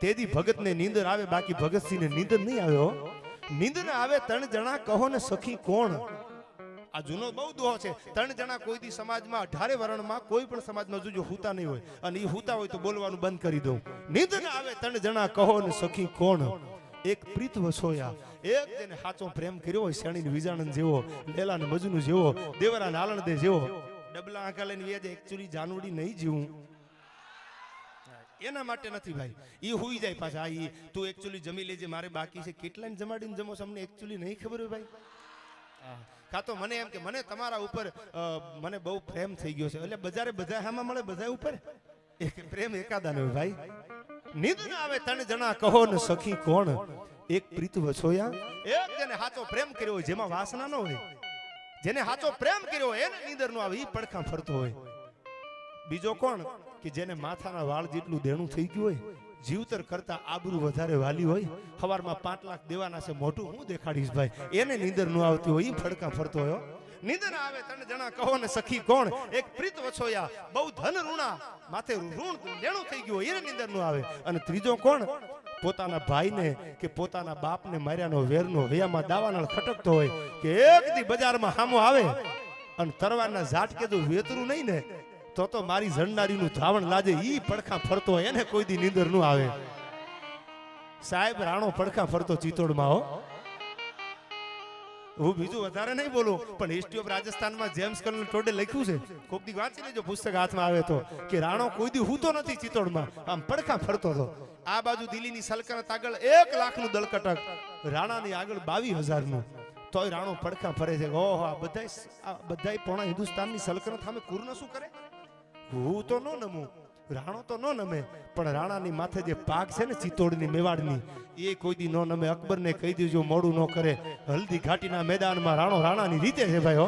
તેદી ભગતને નીંદર આવે, બાકી ભગતસિંહને નીંદર નહીં આવ્યો નીંદર આવે, ત્રણ જણા કહો ને સખી કોણ? આ જૂનો બહુ દોહો છે. ત્રણ જણા કોઈ દી સમાજમાં અઢારે વર્ણમાં કોઈ પણ સમાજમાં જોજો હુતા નહીં હોય. અને એ હુતા હોય તો બોલવાનું બંધ કરી દઉં. નીંદર આવે, ત્રણ જણા કહો ને સખી કોણ? એક પ્રીત વસોયા. એક જેને સાચો પ્રેમ કર્યો હોય શેણી વિજાણન જેવો લેલા ને મજનુ જેવો દેવરા ને આલણ દે જેવો. ડબલા આંખા લઈને વેજે એકચુલી જાનવડી નહીં જીવું. એના માટે નથી ભાઈ. એ હોઈ જાય પાછા. આ તું એકચ્યુઅલી જમી લેજે મારે બાકી છે. કેટલાને જમાડીને જમો અમને એકચ્યુઅલી નહીં ખબર હોય ભાઈ. કાં તો મને એમ કે મને તમારા ઉપર મને બહુ પ્રેમ થઈ ગયો છે. એટલે બજારે બધા હામાં મળે બધા ઉપર? એક પ્રેમ એકાદાનો ભાઈ. નિંદ આવે ત્રણ જણા કહો ને સખી કોણ? એક પ્રીત વછોયા એક જેને સાચો પ્રેમ કર્યો હોય જેમાં વાસના ન હોય. જેને સાચો પ્રેમ કર્યો હોય એને નીંદર નો આવે એ પડખા ફરતો હોય. બીજો કોણ? કે જેને માથાના વાળ જેટલું દેણું થઈ ગયું હોય, જીવતર કરતા આબરૂ વધારે વાલી હોય સવારમાં પાંચ લાખ દેવાના છે મોટું હું દેખાડીશ ભાઈ? એને નીંદર ન આવતી હોય એ ફડકા ફરતો હોય નીંદર આવે તને જણા કહો ને, સખી કોણ? એક પ્રીત વછોયા, બહુ ધન ઋણા, માથે ઋણ લેણું થઈ ગયું એને નીંદર ન આવે. અને ત્રીજો કોણ? પોતાના ભાઈને કે પોતાના બાપને માર્યાનો વેરનો હૈયામાં દાવાનળ ખટકતો હોય કે એક દી બજારમાં હામો આવે અને તરવારના ઝાટકે તો વેતરું નહીં ને તો તો મારી જણનારીનું ધાવણ લાજે ઈ પડખા ફરતો એને કોઈ દી નીંદરનું આવે. સાહેબ, રાણો પડખા ફરતો ચિત્તોડમાં હો. હું બીજું વધારે નહીં બોલું, પણ હિસ્ટ્રી ઓફ રાજસ્થાનમાં જેમ્સ કર્નલ ટોડે લખ્યું છે. કોક દી વાંચી લેજો, પુસ્તક હાથમાં આવે તો. કે રાણો કોઈ દી હૂતો નથી ચિત્તોડમાં, આમ પડખા ફરતો હતો. આ બાજુ દિલ્હીની સલ્તનત આગળ એક લાખનું દલકટક, રાણાની આગળ બાવીસ હજારનું. તોય રાણો પડખા ફરે છે. ઓહો, આ બધાય આ બધાય પોણા હિન્દુસ્તાનની સલ્તનત સામે કુર્ન શું કરે? હું તો ન નમું, રાણો તો ન નમે, પણ રાણાની માથે જે પાક છે ને ચિત્તોડની મેવાડની, એ કોઈ દી ન નમે. અકબરને કહી દેજો, મોડું ન કરે. હલ્દી ઘાટીના મેદાનમાં રાણો રાણાની રીતે છે ભાઈ, હો.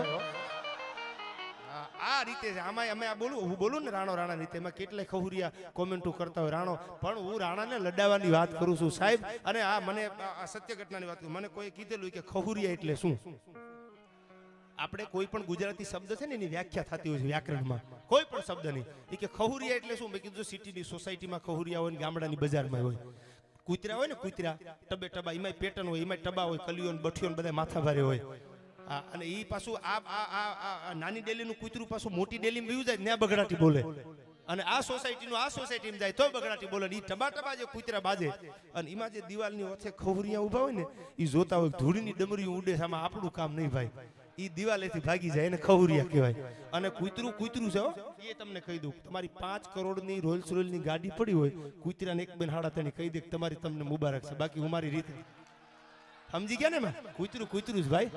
આ- રીતે છે. આમાં અમે આ બોલું, હું બોલું ને રાણો રાણા રીતે. એમાં કેટલાય ખહુરિયા કોમેન્ટો કરતા હોય રાણો. પણ હું રાણાને લડાવવાની વાત કરું છું. સાહેબ, અને આ મને આ સત્ય ઘટનાની વાત. મને કોઈ કીધેલું કે ખહુરિયા એટલે શું? આપણે કોઈ પણ ગુજરાતી શબ્દ છે ને એની વ્યાખ્યા થતી હોય છે વ્યાકરણમાં. કોઈ પણ શબ્દ નહીં. એ કે ખહુરિયા એટલે શું? મેં કીધું સિટીની સોસાયટીમાં ખહુરિયા હોય ને ગામડાની બજારમાં હોય. કૂતરા હોય ને કૂતરા, ટબે ટબા એમાં પેટર્ન હોય એમાં ટબા હોય કલિયો ને બઠિયો બધા માથાભારે હોય. અને એ પાછું આ આ નાની ડેલીનું કૂતરું પાછું મોટી ડેલીમાં વયું જાય ત્યાં બગડાટી બોલે. અને આ સોસાયટીનું આ સોસાયટીમાં જાય તો બગડાટી બોલે. એ ટબા જે કૂતરા બાજે અને એમાં જે દિવાલની વચ્ચે ખહુરિયા ઊભા હોય ને એ જોતા હોય ધૂળની ડમરી ઉડે સામે આપણું કામ નહીં ભાઈ. ઈ દિવાલેથી ભાગી જાય એને ખવરિયા કહેવાય. અને કૂતરું કૂતરું છે એ તમને કહી દઉં, તમારી પાંચ કરોડની રોયલ્સ રોયલની ગાડી પડી હોય, કૂતરાને એક બેન હાડા તેને કહી દે તમારી તમને મુબારક છે. બાકી હું મારી રીતે સમજી ગયા ને મેં કૂતરું કૂતરું જ ભાઈ.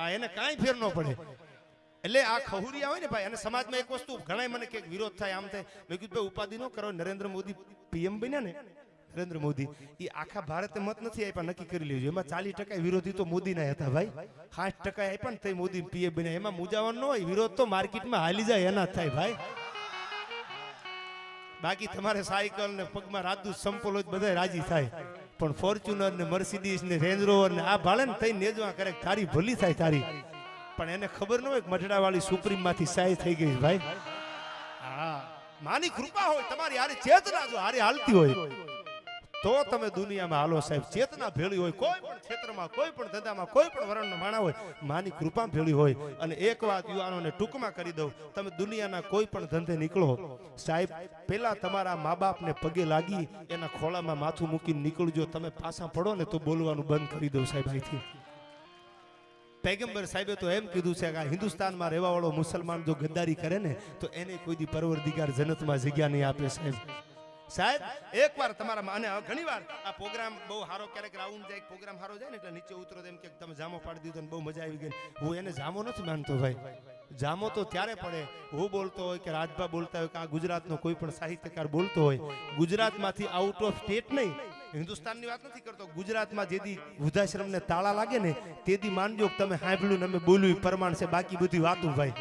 આ એને કાંઈ ફેર ન પડે. એટલે આ ખહુરિયા હોય ને ભાઈ, અને સમાજમાં એક વસ્તુ ઘણા મને કે વિરોધ થાય, આમ થાય. મેં કીધું, ભાઈ, ઉપાધિ ન કરો. નરેન્દ્ર મોદી પીએમ બન્યા ને નરેન્દ્ર મોદી એ આખા ભારતે મત નથી આપ્યા, નક્કી કરી લેજો. એમાં ચાલીસ ટકા વિરોધી તો મોદીના હતા ભાઈ. સાઠ ટકા આપ્યા ને તે મોદી પીએ બન્યા. એમાં મુજાવાનો હોય, વિરોધ તો માર્કેટમાં હાલી જાય, એના થાય ભાઈ. બાકી તમારે સાયકલ ને પગમાં રાજદૂત સંપોલ તો રાજી થાય. પણ ફોર્ચ્યુનર ને મર્સિડીઝ ને રેન્જ રોવર ને આ ભાળે ને થઈ નેજવા કરે, તારી ભલી થાય તારી. પણ એને ખબર ન હોય કે મઢડા વાળી સુપ્રીમમાંથી સાય થઈ ગઈ ભાઈ. હા. માની કૃપા હોય, તમારી હારે ચેતના જો, હારે હાલતી હોય. તો તમે દુનિયામાં હાલો સાહેબ, ચેતના ભેળી હોય, કોઈ પણ ક્ષેત્રમાં, કોઈ પણ ધંધામાં, કોઈ પણ વર્ણનો માણા હોય, માની કૃપા ભેળી હોય. અને એક વાત યુવાનોને ટૂંકમાં કરી દઉં, તમે દુનિયાના કોઈ પણ ધંધે નીકળો. સાહેબ, પેલા તમારા મા બાપને પગે લાગી, એના ખોળામાં માથું મૂકીને નીકળજો, તમે પાછા પડો ને તો બોલવાનું બંધ કરી દઉં સાહેબ અહીંથી. પૈગંબર સાહેબે તો એમ કીધું છે કે આ હિન્દુસ્તાનમાં રહેવા વાળો મુસલમાન જો ગદ્દારી કરે ને, તો એને કોઈ દી પરવરદિગાર જનતમાં જગ્યા નહીં આપે સાહેબ. સાહેબ, એકવાર તમારા અને ઘણીવાર આ પ્રોગ્રામ બહુ સારો ક્યારેક રાઉન્ડ જાય પ્રોગ્રામ સારો જાય ને એટલે નીચે ઉતરો એમ કે તમે જામો પાડી દીધો બહુ મજા આવી ગઈ હું એને જામો નથી માનતો ભાઈ. જામો તો ત્યારે પડે. હું બોલતો હોય કે રાજભા બોલતા હોય કે આ ગુજરાતનો કોઈ પણ સાહિત્યકાર બોલતો હોય, ગુજરાતમાંથી આઉટ ઓફ સ્ટેટ નહીં. હિન્દુસ્તાનની વાત નથી કરતો. ગુજરાતમાં જેદી વૃદ્ધાશ્રમને તાળા લાગે ને, તેદી માનજો તમે સાંભળ્યું અમે બોલ્યું પરમાણ પ્રમાણ છે બાકી બધી વાતું ભાઈ.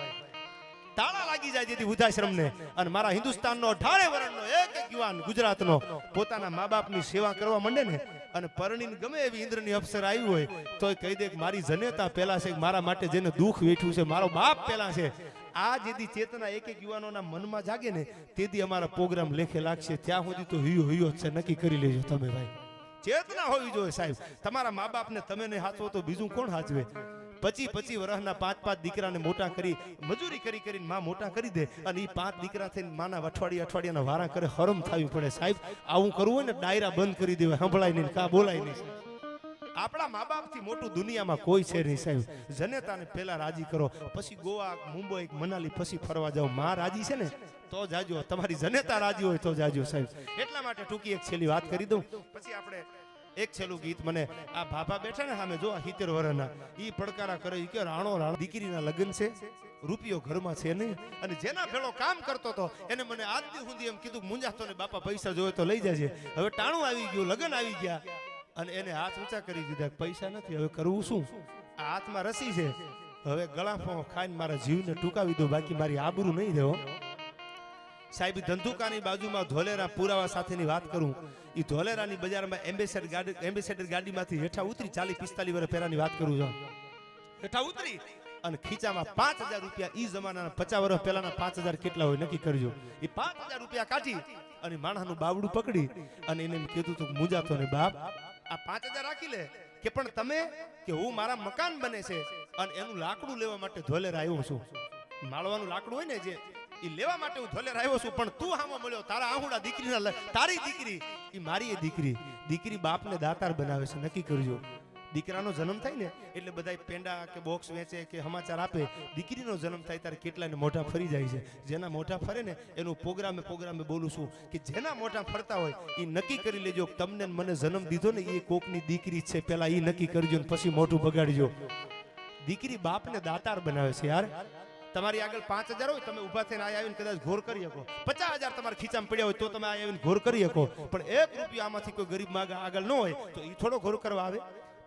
તાળા લાગી જાય જેથી વૃદ્ધાશ્રમને. અને મારા હિન્દુસ્તાનનો અઢારે વર્ણનો, એક એક યુવાન ગુજરાતનો પોતાના મા બાપની સેવા કરવા માંડે ને, અને પરણીને ગમે એવી ઇન્દ્રની અપ્સર આવી હોય તો કહી દે કે મારી જનેતા પહેલા છે, મારા માટે જેને દુઃખ વેઠ્યું છે, મારો બાપ પહેલા છે. આ જેથી ચેતના એક એક યુવાનોના મનમાં જાગે ને તેથી અમારા પ્રોગ્રામ લેખે લાગશે. ત્યાં સુધી તો હિયો હિયો છે, નક્કી કરી લેજો તમે ભાઈ. ચેતના હોવી જોઈએ સાહેબ. તમારા મા બાપને તમે નહીં હાચવો તો બીજું કોણ હાચવે? પચી પચી વર્ષના પાંચ પાંચ દીકરાને મોટા કરી, મજૂરી કરી કરીને માં મોટા કરી દે. અને એ પાંચ દીકરા થઈને માના અઠવાડિયે અઠવાડિયાના વારા કરે, હરમ થવી પડે. સાહેબ, આવું કરવું હોય ને, ડાયરા બંધ કરી દેવાય સંભળાય નહીં, કા બોલાય નહીં. આપણા મા બાપથી મોટું દુનિયામાં કોઈ છે નહીં, સાહેબ. જનેતાને પહેલા રાજી કરો, પછી ગોવા, મુંબઈ, મનાલી, પછી ફરવા જાઓ. માં રાજી છે ને, તો જાજો. તમારી જનેતા રાજી હોય તો જાજો, સાહેબ. એટલા માટે ટૂંકી એક છેલ્લી વાત કરી દઉં. પછી આપણે એક છેલ્લું ગીત મને આ ભાભા બેઠા ને સામે જો સિત્તેર વર્ષના એ પડકારા કરે કે રાણો રાણો, દીકરીના લગ્ન છે, રૂપિયો ઘરમાં છે નહીં. અને જેના ભેળો કામ કરતો તો એને મને આજ સુધી એમ કીધું, મુંજાતો ને બાપા, પૈસા જોઈએ તો લઈ જજે. હવે ટાણું આવી ગયું, લગ્ન આવી ગયા. અને એને હાથ ઊંચા કરી દીધા, પૈસા નથી, હવે કરવું શું? આ હાથમાં રસી છે. હવે ગળાફો ખાઈને મારા જીવને ટૂંકાવી દો, બાકી મારી આબરૂ નહીં દેવો. સાહેબ ધંધુકાની બાજુમાં ધોલેરા પુરાવા સાથેની વાત કરું. એ ધોલેરાની બજારમાં એમ્બેસેડર ગાડી એમ્બેસેડર ગાડીમાંથી હેઠા ઉતરી ચાલી પિસ્તાલીસ વર્ષ પહેલાની વાત કરું છું. હેઠા ઉતરી? અને ખીચામાં પાંચ હજાર રૂપિયા ઈ જમાનાના પચાસ વર્ષ પહેલાના પાંચ હજાર કેટલા હોય નક્કી કરજો. એ પાંચ હજાર રૂપિયા કાઢી અને માણસનું બાવડું પકડી અને એને કીધું તું મુજાતો ને બાપ આ પાંચ હજાર રાખી લે કે પણ તમે કે હું મારા મકાન બને છે અને એનું લાકડું લેવા માટે ધોલેરા આવ્યો છું. માળવાનું લાકડું હોય ને જે એ લેવા માટે હું ધોલેર આવ્યો છું, પણ તું હામો મળ્યો. તારા આહુડા દીકરીના તારી દીકરી. એ મારી એ દીકરી. દીકરી બાપને દાતાર બનાવે છે, નક્કી કરજો. દીકરાનો જન્મ થાય ને, એટલે બધા પેંડા કે બોક્સ વેચે કે સમાચાર આપે. દીકરીનો જન્મ થાય ત્યારે કેટલાને મોઢા ફરી જાય છે. જેના મોઢા ફરે ને, એનું પ્રોગ્રામે પ્રોગ્રામે બોલું છું કે જેના મોઢા ફરતા હોય એ નક્કી કરી લેજો તમને મને જન્મ દીધો ને એ કોકની દીકરી છે. પેલા એ નક્કી કરજો ને, પછી મોઢું બગાડજો. દીકરી બાપને દાતાર બનાવે છે, યાર. તમારી આગળ પાંચ હજાર હોય, તમે ઊભા થઈને આવીને કદાચ ઘોર કરી શકો. પચાસ હજાર તમારા ખીચામાં પડ્યા હોય તો તમે આવીને ઘોર કરી શકો. પણ એક રૂપિયા આમાંથી કોઈ ગરીબ આગળ ન હોય, તો એ થોડો ઘોર કરવા આવે.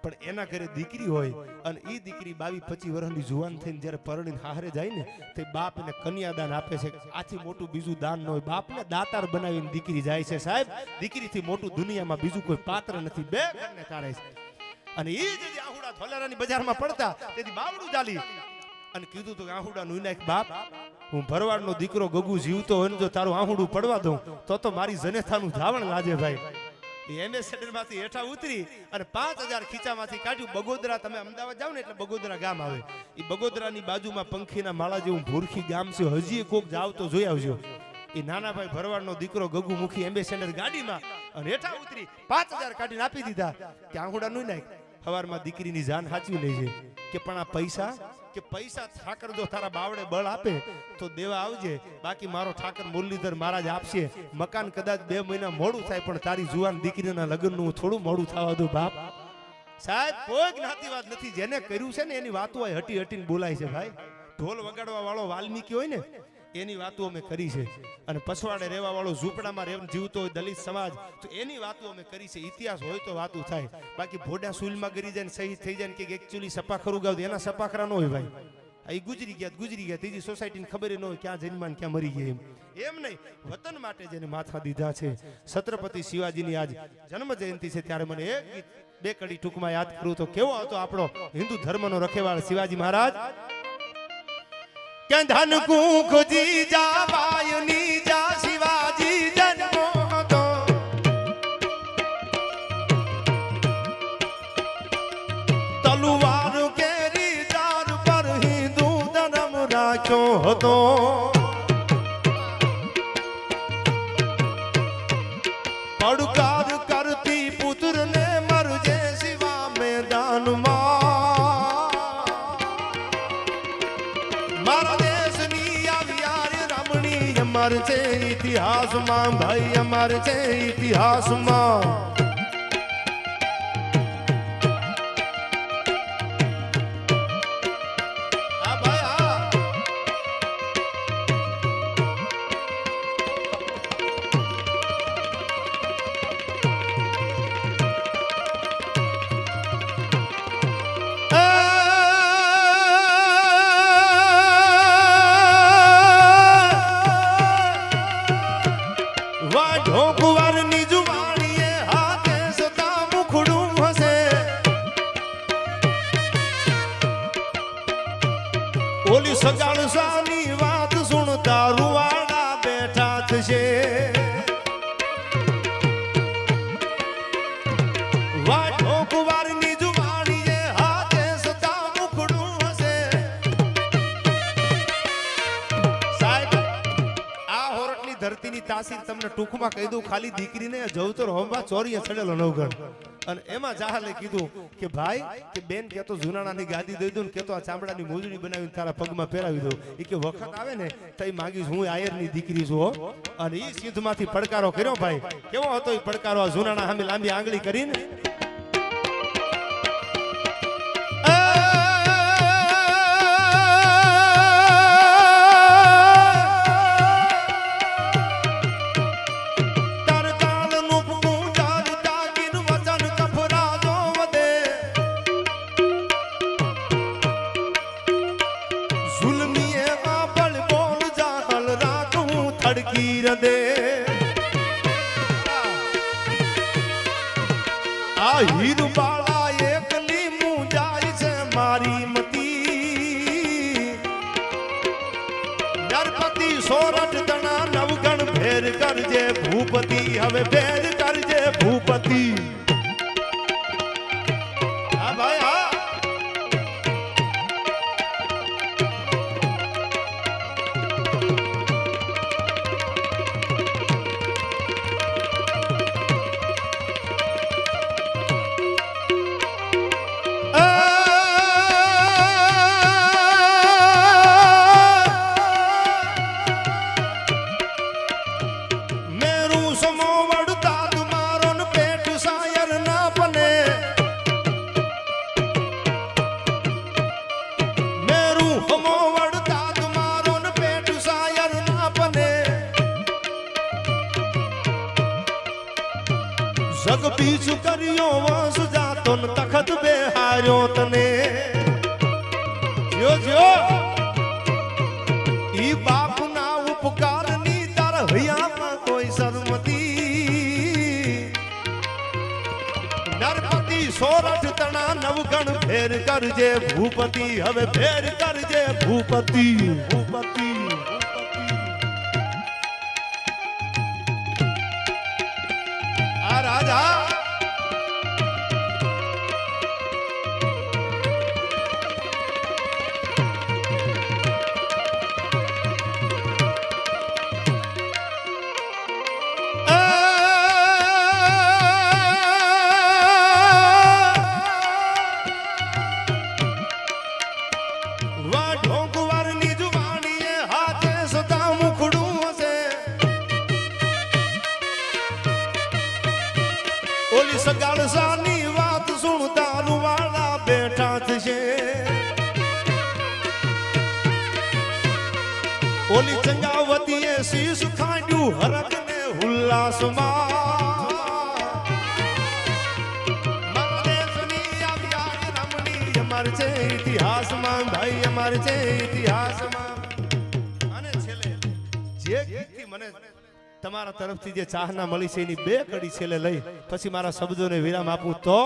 પણ એના ઘરે દીકરી હોય અને એ દીકરી બાવી પચીસ વર્ષની જુવાન થઈને જ્યારે પરણીને હારે જાય ને, તે બાપ એને કન્યાદાન આપે છે. આથી મોટું બીજું દાન ન હોય. બાપને દાતાર બનાવીને દીકરી જાય છે સાહેબ. દીકરીથી મોટું દુનિયામાં બીજું કોઈ પાત્ર નથી. બે ઘરને તારે છે. અને એ જે આહુડા ધોલેરાની બજારમાં પડતા, તેથી બાવડું ચાલી. અને કીધું તો આહુડા નું નાખ બાપ, હું ભરવાડનો દીકરો ગગુ જીવતો હોય જો તારું આહુડું પડવા દઉં. તો તો મારી જનેથાનું ધાવણ લાજે ભાઈ. બાજુમાં પંખીના માળા જેવું ભૂરખી ગામ છે. હજી કોક જાવ તો જોઈ આવજો. એ નાના ભાઈ ભરવાડનો દીકરો ગગુ મુખી એમ્બેસેડર ગાડીમાં અને હેઠા ઉતરી પાંચ હજાર કાઢીને આપી દીધા. કે આંગુડા નું નાખ. સવારમાં દીકરીની જાન સાચવી લેજે. કે પણ આ પૈસા કે પૈસા ઠાકર જો તારા બાવડે બળ આપે, તો દેવા આવજે. બાકી મારો ઠાકર મુરલીધર મહારાજ આપશે. મકાન કદાચ બે મહિના મોડું થાય, પણ તારી જુવાન દીકરીના લગ્નનું થોડું મોડું થવા દો બાપ. સાહેબ, કોઈ જ્ઞાતિવાદ નથી. જેને કર્યું છે ને, એની વાતો હટી હટીને બોલાય છે ભાઈ. ઢોલ વગાડવા વાળો વાલ્મીકી હોય ને એની વાતો અમે કરી છે. અને પછવાડે રહેવા વાળો ઝૂંપડામાં રેવ જીવતો હોય દલિત સમાજ, તો એની વાતો અમે કરી છે. ઇતિહાસ હોય તો વાતો થાય. બાકી ભોડા સુલમાં ગરી જાય શહીદ થઈ જાય કે એકચ્યુઅલી સપાખરું ગાવ એના સપાખરા ન હોય ભાઈ. આ ગુજરી ગયા ગુજરી ગયા. ત્રીજી સોસાયટીને ખબર ન હોય ક્યાં જન્માન ક્યાં મરી ગયા એમ. એમ નહીં, વતન માટે જેને માથા દીધા છે. છત્રપતિ શિવાજીની આજ જન્મ જયંતિ છે ત્યારે મને એક બે કડી ટૂંકમાં યાદ કરું તો કેવો હતો આપણો હિન્દુ ધર્મનો રખેવાળ શિવાજી મહારાજ? કે ધન કુખ જી વાયુની જા શિવાજી જન્મો હતો તલવાર કેરી જાર પર હિન્દુ ધર્મ રાખ્યો હતો પડકાર ઇતિહાસમાં ભાઈ અમારે છે ઇતિહાસમાં. બોલી સગાળ સાની વાત સુણ દારૂવાળા બેઠા થશે. ધરતીની તાસીર તમને ટૂંકમાં કહી દઉં, ખાલી દીકરીને જવતર હોમવા ચોરીએ ચડેલો નવગઢ અને એમાં જાહલે કીધું કે ભાઈ, કે બેન કે તો જુનાણાની ગાદી દઈ દઉં કે તો આ ચામડાની મોજડી બનાવીને તારા પગમાં પહેરાવી દઉં. એ કે વખત આવે ને તો માગીશ, હું આયરની દીકરી છું અને એ સિદ્ધમાંથી પડકારો કર્યો ભાઈ. કેવો હતો એ પડકારો? આ જુનાણા સામે લાંબી આંગળી કરીને સોરઠ તણા નવગણ ફેર કરજે ભૂપતિ. હવે ફેર કરજે ભૂપતિ. જગ પીછું કર્યો વંશ જાતો તખત બેહાર્યો તને. જો જો ઈ બાપના ઉપકારની તાર હૈયામાં કોઈ શરમતી. નરપતિ સોરઠ તણા નવગણ ફેર કરજે ભૂપતિ. હવે ફેર કરજે ભૂપતિ ભૂપતિ. ભાઈ છે ઇતિહાસમાં. અને છેલ્લે, જે ગીતથી મને તમારા તરફથી જે ચાહના મળી છે એની બે કડી છેલ્લે લઈ, પછી મારા શબ્દોને વિરામ આપું તો